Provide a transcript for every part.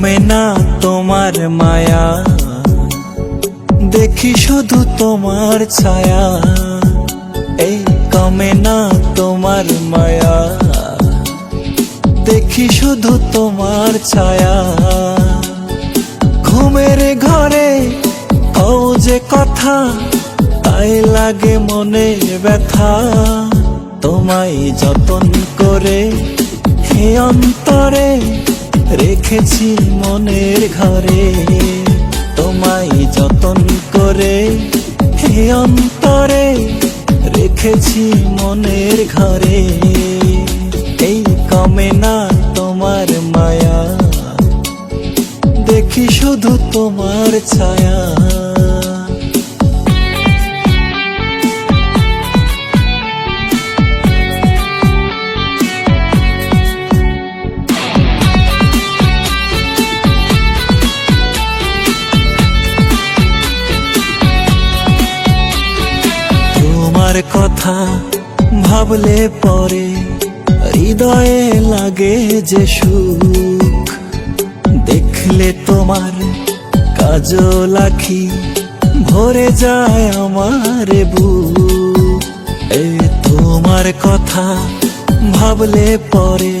কমে না তোমার মায়া। দেখি শুধু তোমার ছায়া। এই কমে না তোমার মায়া। দেখি শুধু তোমার ছায়া। ঘুমের ঘরে কও যে কথা, তাই লাগে মনে ব্যথা। তোমায় যতন করে হে অন্তরে রেখেছি মনের ঘরে। তোমায় যতন করে হে অন্তরে রেখেছি মনের ঘরে। এই কমে না তোমার মায়া। দেখি শুধু তোমার ছায়া। তোমার কথা ভাবলে পরে হৃদয়ে লাগে যে সুখ। দেখলে তোমার কাজল আখি ভরে যায় আমার বুক। এ তোমার কথা ভাবলে পরে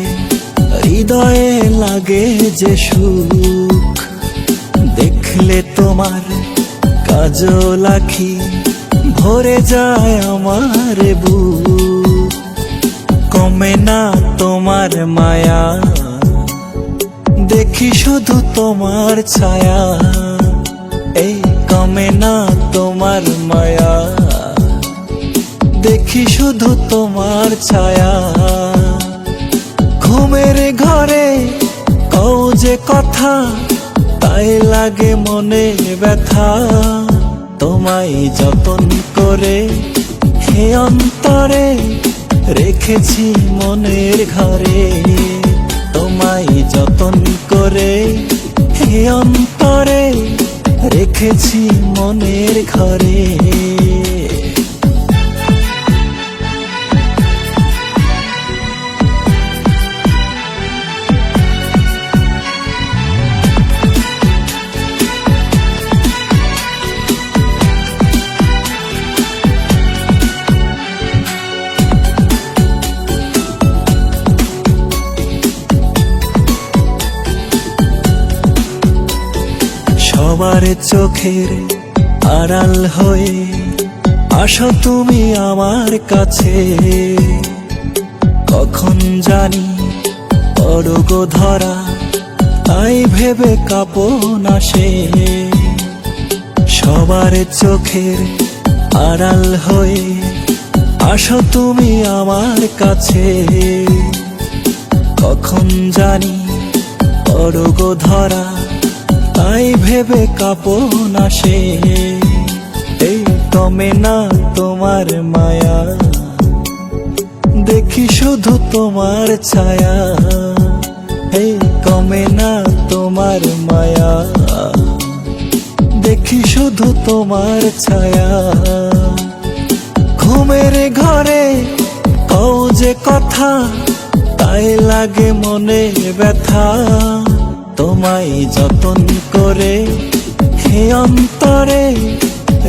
হৃদয়ে লাগে যে সুখ। দেখলে তোমার কাজল আখি ভরে যায় আমার বুক। কমে না তোমার মায়া। দেখি শুধু তোমার ছায়া। এই কমে না তোমার মায়া। দেখি শুধু তোমার ছায়া। ঘুমের ঘরে কও যে কথা, তাই লাগে মনে ব্যথা। তোমায় যতন করে হে অন্তরে রেখেছি মনের ঘরে তোমায় যতন করে হে অন্তরে রেখেছি মনের ঘরে সবার চোখের আড়াল হয়ে আসো তুমি আমার কাছে। কখন জানি অরগ ধরা, তাই ভেবে কাপন আসে। সবার চোখের আড়াল হয়ে আসো তুমি আমার কাছে। কখন জানি অরগ ধরা তাই ভেবে কাপন সে এই তমে না তোমার মায়া। দেখি শুধু তোমার ছায়া। এই কমে না তোমার মায়া। দেখি শুধু তোমার ছায়া। ঘুমের ঘরে কও যে কথা, তাই লাগে মনে ব্যথা। তোমায় যতন করে হে অন্তরে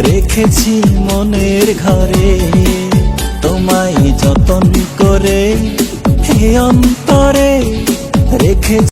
রেখেছি মনের ঘরে। তোমায় যতন করে হে অন্তরে রেখেছি